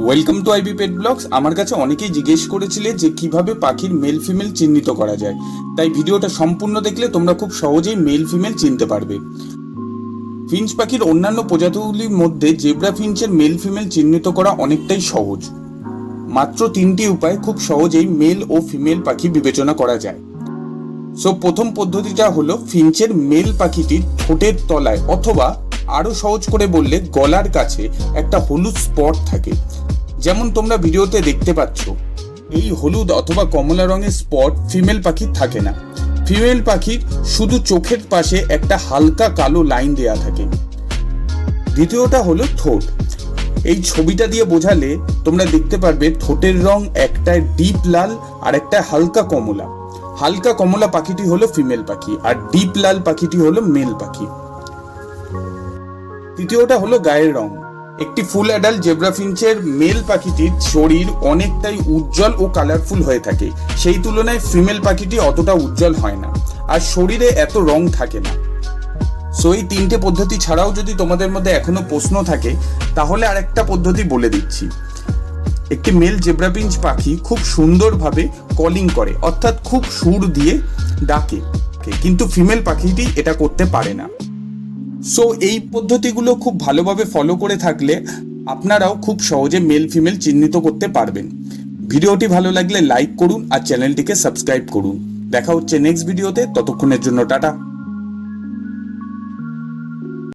Welcome to IB pet blogs আমার কাছে অনেকেই জিজ্ঞেস করেছিলে যে কীভাবে পাখির মেল ফিমেল চিহ্নিত করা যায়। তাই ভিডিওটা সম্পূর্ণ দেখলে তোমরা খুব সহজেই মেল ফিমেল চিনতে পারবে। ফিঞ্চ পাখির অন্যান্য প্রজাতিগুলির মধ্যে জেব্রা ফিঞ্চের মেল ফিমেল চিহ্নিত করা অনেকটাই সহজ। মাত্র তিনটি উপায় খুব সহজেই মেল ও ফিমেল পাখি বিবেচনা করা যায়। সো প্রথম পদ্ধতিটা হলো ফিঞ্চের মেল পাখিটির ঠোঁটের তলায় অথবা আরও সহজ করে বললে গলার কাছে একটা হলুদ স্পট থাকে। যেমন তোমরা ভিডিওতে দেখতে পাচ্ছ, এই হলুদ অথবা কমলা রঙের স্পট ফিমেল পাখির থাকে না। ফিমেল পাখির শুধু চোখের পাশে একটা হালকা কালো লাইন দেয়া থাকে। দ্বিতীয়টা হলো ঠোঁট। এই ছবিটা দিয়ে বোঝালে তোমরা দেখতে পারবে ঠোঁটের রং একটা ডিপ লাল আর একটা হালকা কমলা। হালকা কমলা পাখিটি হলো ফিমেল পাখি আর ডিপ লাল পাখিটি হলো মেল পাখি। তৃতীয়টা হলো গায়ের রং। একটি ফুল অ্যাডাল্ট জেব্রা ফিঞ্চের মেল পাখিটির শরীর অনেকটাই উজ্জ্বল ও কালারফুল হয়ে থাকে। সেই তুলনায় ফিমেল পাখিটি অতটা উজ্জ্বল হয় না। আর শরীরে এত রং থাকে না। সো এই তিনটে পদ্ধতি ছাড়াও যদি তোমাদের মধ্যে এখনও প্রশ্ন থাকে, তাহলে আরেকটা পদ্ধতি বলে দিচ্ছি। একটি মেল জেব্রাপিঞ্চ পাখি খুব সুন্দরভাবে কলিং করে, অর্থাৎ খুব সুর দিয়ে ডাকে। কিন্তু ফিমেল পাখিটি এটা করতে পারে না। সো এই পদ্ধতিগুলো খুব ভালোভাবে ফলো করে থাকলে আপনারাও খুব সহজে মেল ফিমেল চিহ্নিত করতে পারবেন। ভিডিওটি ভালো লাগলে লাইক করুন আর চ্যানেলটিকে সাবস্ক্রাইব করুন। দেখা হচ্ছে নেক্সট ভিডিওতে ততক্ষণের জন্য টাটা।